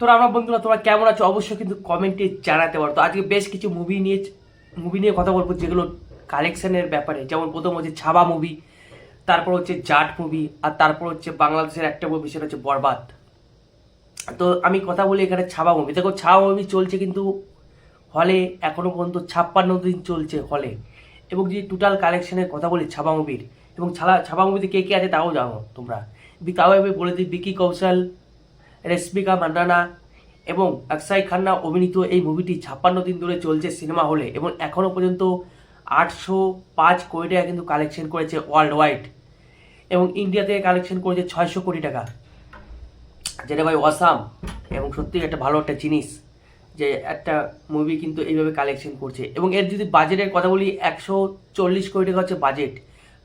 তোরা আমার বন্ধুরা, তোমরা কেমন আছো? অবশ্যই কিন্তু কমেন্টে জানাতে পারো। তো আজকে বেশ কিছু মুভি নিয়ে মুভি নিয়ে কথা বলব, যেগুলো কালেকশনের ব্যাপারে। যেমন প্রথম হচ্ছে ছাবা মুভি তারপর হচ্ছে জাট মুভি আর তারপর হচ্ছে বাংলাদেশের একটা মুভি সেটা হচ্ছে বরবাদ। তো আমি কথা বলি এখানে ছাবা মুভি দেখো, ছাবা মুভি চলছে কিন্তু হলে এখনও পর্যন্ত ছাপ্পান্ন দিন চলছে হলে। এবং যদি টোটাল কালেকশনের কথা বলি ছাবা মুভির এবং ছাড়া ছাবা মুভিতে কে কে আছে তাও জানো তোমরা। তাও আমি বলে দিই, বিকি কৌশল রেশমিকা মান্ডানা এবং অক্ষয় খান্না অভিনীত এই মুভিটি ছাপ্পান্ন দিন ধরে চলছে সিনেমা হলে এবং এখনও পর্যন্ত আটশো পাঁচ কোটি টাকা কিন্তু কালেকশন করেছে ওয়ার্ল্ড ওয়াইড এবং ইন্ডিয়া থেকে কালেকশন করেছে ছয়শো কোটি টাকা। যেটা ভাই অসাম এবং সত্যি একটা ভালো একটা জিনিস যে একটা মুভি কিন্তু এইভাবে কালেকশন করছে। এবং এর যদি বাজেটের কথা বলি, একশো চল্লিশ কোটি টাকা হচ্ছে বাজেট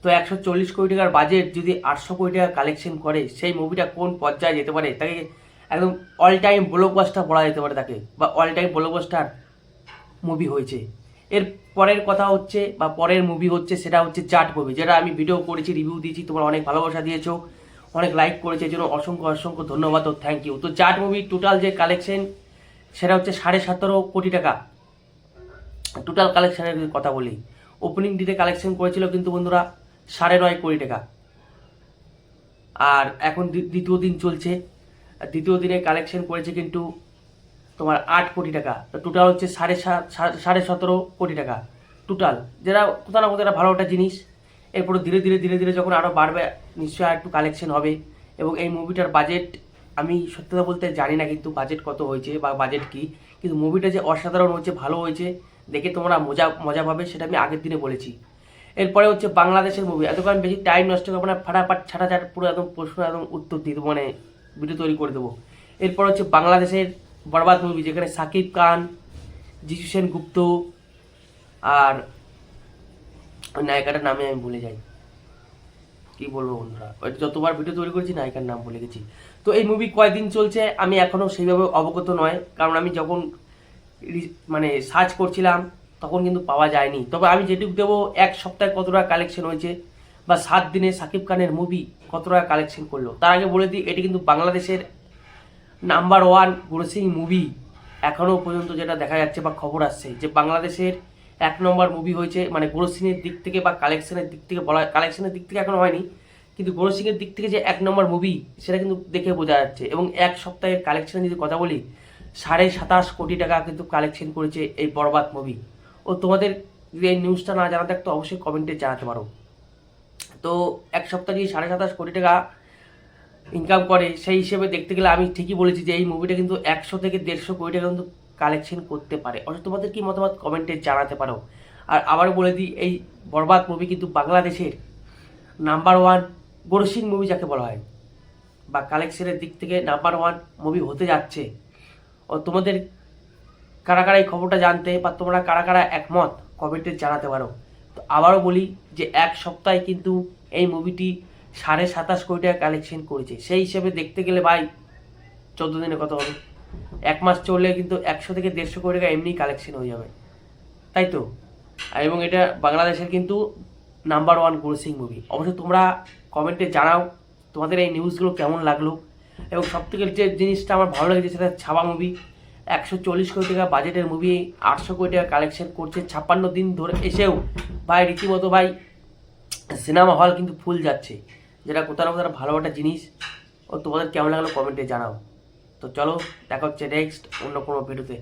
তো একশো চল্লিশ কোটি টাকার বাজেট যদি আটশো কোটি টাকা কালেকশন করে, সেই মুভিটা কোন পর্যায়ে যেতে পারে? তাকে একদম অল টাইম ব্লকবাস্টার বলা যেতে পারে তাকে, বা অল টাইম ব্লকবাস্টার মুভি হয়েছে। এর পরের কথা হচ্ছে, বা পরের মুভি হচ্ছে, সেটা হচ্ছে জাট মুভি যেটা আমি ভিডিও করেছি রিভিউ দিয়েছি, তোমরা অনেক ভালোবাসা দিয়েছ, অনেক লাইক করেছে, এর জন্য অসংখ্য অসংখ্য ধন্যবাদ ও থ্যাংক ইউ তো জাট মুভি টোটাল যে কালেকশন সেটা হচ্ছে সাড়ে সতেরো কোটি টাকা। টোটাল কালেকশনের কথা বলি। ওপেনিং ডিতে কালেকশন করেছিল কিন্তু বন্ধুরা সাড়ে নয় কোটি টাকা। আর এখন দ্বি- দ্বিতীয় দিন চলছে। দ্বিতীয় দিনে কালেকশন করেছে কিন্তু তোমার আট কোটি টাকা। তো টোটাল হচ্ছে সাড়ে সাত- সাড়ে সতেরো কোটি টাকা। টোটাল যেটা কোথাও না কোথাও একটা ভালো একটা জিনিস, এরপরে ধীরে ধীরে ধীরে ধীরে যখন আরও বাড়বে, নিশ্চয়ই আর একটু কালেকশন হবে। এবং এই মুভিটার বাজেট আমি সত্যি কথা বলতে জানি না কিন্তু বাজেট কত হয়েছে বা বাজেট কি, কিন্তু মুভিটা যে অসাধারণ হয়েছে, ভালো হয়েছে, দেখে তোমরা মজা মজা পাবে, সেটা আমি আগের দিনে বলেছি। এরপরে হচ্ছে বাংলাদেশের মুভি এতক্ষণ বেশি টাইম নষ্ট করব না, ফাটাফাট ছাটাছাট, পুরো একদম প্রশ্ন একদম উত্তর দেবো মানে ভিডিও তৈরি করে দেবো। এরপর হচ্ছে বাংলাদেশের বরবাদ মুভি যেখানে সাকিব খান যিশু সেন গুপ্ত আর নায়িকাটার নামে আমি ভুলে যাই। কি বলব বন্ধুরা? যতবার ভিডিও তৈরি করেছি, নায়িকার নাম ভুলে গেছি। তো এই মুভি কয়দিন চলছে, আমি এখনও সেইভাবে অবগত নয়, কারণ আমি যখন মানে সার্চ করছিলাম, তখন কিন্তু পাওয়া যায়নি। তবে আমি যেটুকু দেবো, এক সপ্তাহে কতটা কালেকশন হয়েছে বা সাত দিনে সাকিব খানের মুভি কত টাকা কালেকশন করল? তার আগে বলে দিই, এটি কিন্তু বাংলাদেশের নাম্বার ওয়ান গ্রোসিং মুভি এখনও পর্যন্ত যেটা দেখা যাচ্ছে বা খবর আসছে, যে বাংলাদেশের এক নম্বর মুভি হয়েছে মানে গ্রোসিংয়ের দিক থেকে বা কালেকশনের দিক থেকে বলা কালেকশনের দিক থেকে এখনও হয়নি, কিন্তু গ্রোসিংয়ের দিক থেকে যে এক নম্বর মুভি সেটা কিন্তু দেখে বোঝা যাচ্ছে। এবং এক সপ্তাহের কালেকশনের যদি কথা বলি, সাড়ে সাতাশ কোটি টাকা কিন্তু কালেকশন করেছে এই বরবাদ মুভি ও তোমাদের যদি এই নিউজটা না জানা থাকতো অবশ্যই কমেন্টে জানাতে পারো। তো এক সপ্তাহ যদি সাড়ে সাতাশ কোটি টাকা ইনকাম করে, সেই হিসেবে দেখতে গেলে আমি ঠিকই বলেছি যে এই মুভিটা কিন্তু একশো থেকে দেড়শো কোটি টাকা কিন্তু কালেকশন করতে পারে। অথচ তোমাদের কি মতামত কমেন্টে জানাতে পারো। আর আবার বলে দিই, এই বরবাদ মুভি কিন্তু বাংলাদেশের নাম্বার ওয়ান গোরসিং মুভি যাকে বলা হয়, বা কালেকশনের দিক থেকে নাম্বার ওয়ান মুভি হতে যাচ্ছে। ও তোমাদের কারা কারা এই খবরটা জানতে বা তোমরা কারা কারা একমত কমেন্টে জানাতে পারো। আবারও বলি যে এক সপ্তাহে কিন্তু এই মুভিটি সাড়ে সাতাশ কোটি টাকা কালেকশন করেছে। সেই হিসেবে দেখতে গেলে ভাই চোদ্দ দিনে কত হবে। এক মাস চললে কিন্তু একশো থেকে দেড়শো কোটি টাকা এমনি কালেকশন হয়ে যাবে। তাই তো? এবং এটা বাংলাদেশের কিন্তু নাম্বার ওয়ান গ্রোসিং মুভি অবশ্যই তোমরা কমেন্টে জানাও তোমাদের এই নিউজগুলো কেমন লাগল। এবং সবথেকে যে জিনিসটা আমার ভালো লেগেছে সেটা ছাবা মুভি একশো চল্লিশ কোটি টাকা বাজেটের মুভি আটশো কোটি টাকা কালেকশন করছে, ছাপ্পান্ন দিন ধরে এসেও। ভাই, রীতিমতো ভাই সিনেমা হল কিন্তু ফুল যাচ্ছে। যেটা কোথাও না কোথাও ভালো একটা জিনিস। ও তোমাদের কেমন লাগল কমেন্টে জানাও। তো চলো, দেখা হচ্ছে নেক্সট অন্য কোনো ভিডিওতে